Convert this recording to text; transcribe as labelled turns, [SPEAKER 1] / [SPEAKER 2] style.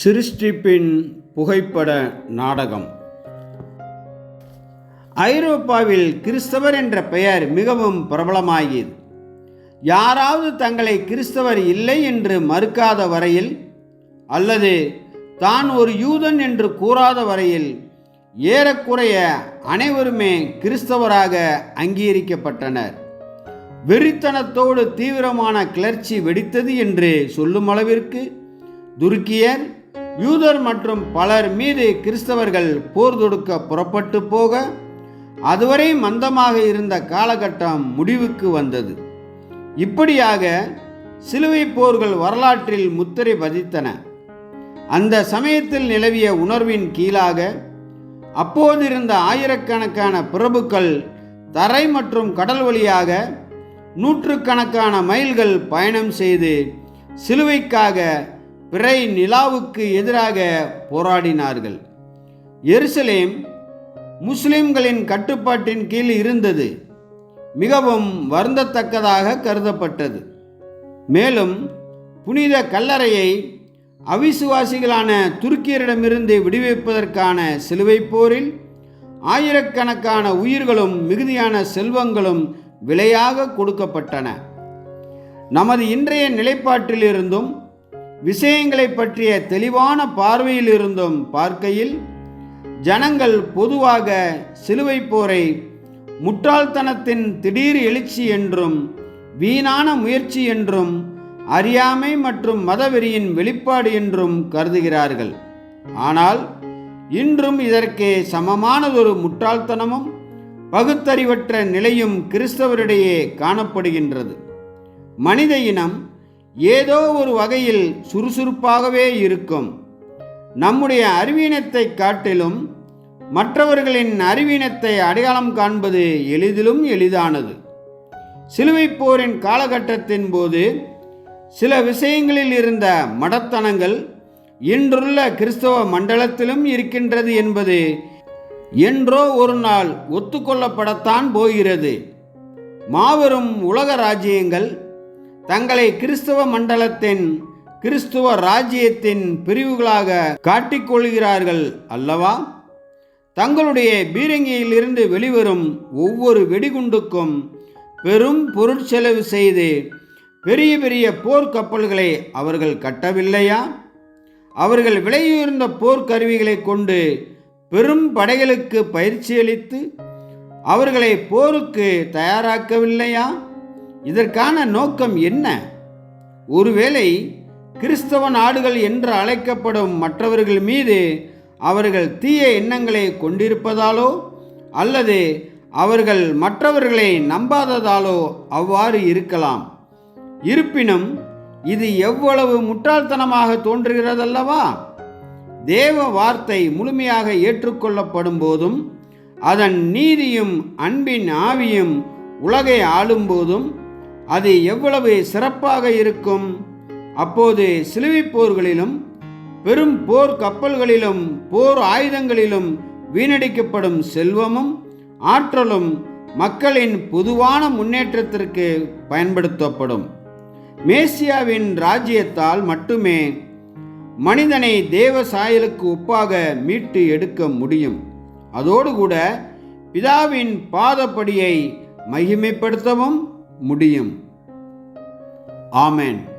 [SPEAKER 1] சிருஷ்டிப்பின் புகைப்பட நாடகம். ஐரோப்பாவில் கிறிஸ்தவர் என்ற பெயர் மிகவும் பிரபலமாகியது. யாராவது தங்களை கிறிஸ்தவர் இல்லை என்று மறுக்காத வரையில் அல்லது தான் ஒரு யூதன் என்று கூறாத வரையில் ஏறக்குறைய அனைவருமே கிறிஸ்தவராக அங்கீகரிக்கப்பட்டனர். வெறித்தனத்தோடு தீவிரமான கிளர்ச்சி வெடித்தது என்று சொல்லும் அளவிற்கு துருக்கியர் யூதர் மற்றும் பலர் மீது கிறிஸ்தவர்கள் போர் தொடுக்க புறப்பட்டு போக அதுவரை மந்தமாக இருந்த காலகட்டம் முடிவுக்கு வந்தது. இப்படியாக சிலுவை போர்கள் வரலாற்றில் முத்திரை பதித்தன. அந்த சமயத்தில் நிலவிய உணர்வின் கீழாக அப்போதிருந்த ஆயிரக்கணக்கான பிரபுக்கள் தரை மற்றும் கடல் வழியாக நூற்றுக்கணக்கான மைல்கள் பயணம் செய்து சிலுவைக்காக பிறை நிலாவுக்கு எதிராக போராடினார்கள். எருசலேம் முஸ்லிம்களின் கட்டுப்பாட்டின் கீழ் இருந்தது. மிகவும் வருந்தத்தக்கதாக கருதப்பட்டது. மேலும் புனித கல்லறையை அவிசுவாசிகளான துருக்கியரிடமிருந்து விடுவிப்பதற்கான சிலுவை போரில் ஆயிரக்கணக்கான உயிர்களும் மிகுதியான செல்வங்களும் விலையாக கொடுக்கப்பட்டன. நமது இன்றைய நிலைப்பாட்டிலிருந்தும் விஷயங்களை பற்றிய தெளிவான பார்வையிலிருந்தும் பார்க்கையில் ஜனங்கள் பொதுவாக சிலுவை போரை முட்டாள்தனத்தின் திடீர் எழுச்சி என்றும் வீணான முயற்சி என்றும் அறியாமை மற்றும் மதவெறியின் வெளிப்பாடு என்றும் கருதுகிறார்கள். ஆனால் இன்றும் இதற்கு சமமானதொரு முட்டாள்தனமும் பகுத்தறிவற்ற நிலையும் கிறிஸ்தவரிடையே காணப்படுகின்றது. மனித இனம் ஏதோ ஒரு வகையில் சுறுசுறுப்பாகவே இருக்கும். நம்முடைய அறிவீனத்தை காட்டிலும் மற்றவர்களின் அறிவீனத்தை அடையாளம் காண்பது எளிதிலும் எளிதானது. சிலுவை போரின் காலகட்டத்தின் போது சில விஷயங்களில் இருந்த மடத்தனங்கள் இன்றுள்ள கிறிஸ்தவ மண்டலத்திலும் இருக்கின்றது என்பது என்றோ ஒரு நாள் ஒத்துக்கொள்ளப்படத்தான் போகிறது. மாபெரும் உலக ராஜ்யங்கள் தங்களை கிறிஸ்தவ மண்டலத்தின் கிறிஸ்துவ ராஜ்யத்தின் பிரிவுகளாக காட்டிக்கொள்கிறார்கள் அல்லவா? தங்களுடைய பீரங்கியிலிருந்து வெளிவரும் ஒவ்வொரு வெடிகுண்டுக்கும் பெரும் பொருட்செலவு செய்து பெரிய பெரிய போர்க்கப்பல்களை அவர்கள் கட்டவில்லையா? அவர்கள் விலையுயர்ந்த போர்க்கருவிகளை கொண்டு பெரும் படைகளுக்கு பயிற்சி அளித்து அவர்களை போருக்கு தயாராக்கவில்லையா? இதற்கான நோக்கம் என்ன? ஒருவேளை கிறிஸ்தவ நாடுகள் என்று அழைக்கப்படும் மற்றவர்கள் மீது அவர்கள் தீய எண்ணங்களை கொண்டிருப்பதாலோ அல்லது அவர்கள் மற்றவர்களை நம்பாததாலோ அவ்வாறு இருக்கலாம். இருப்பினும் இது எவ்வளவு முட்டாள்தனமாக தோன்றுகிறதல்லவா? தேவ வார்த்தை முழுமையாக ஏற்றுக்கொள்ளப்படும் போதும் அதன் நீதியும் அன்பின் ஆவியும் உலகை ஆளும்போதும் அது எவ்வளவு சிறப்பாக இருக்கும்? அப்போது சிலுவை போர்களிலும் பெரும் போர் கப்பல்களிலும் போர் ஆயுதங்களிலும் வீணடிக்கப்படும் செல்வமும் ஆற்றலும் மக்களின் பொதுவான முன்னேற்றத்திற்கு பயன்படுத்தப்படும். மேசியாவின் ராஜ்யத்தால் மட்டுமே மனிதனை தேவ சாயலுக்கு ஒப்பாக மீட்டு எடுக்க முடியும். அதோடு கூட பிதாவின் பாதப்படியை மகிமைப்படுத்தவும் முடியும். ஆமேன்.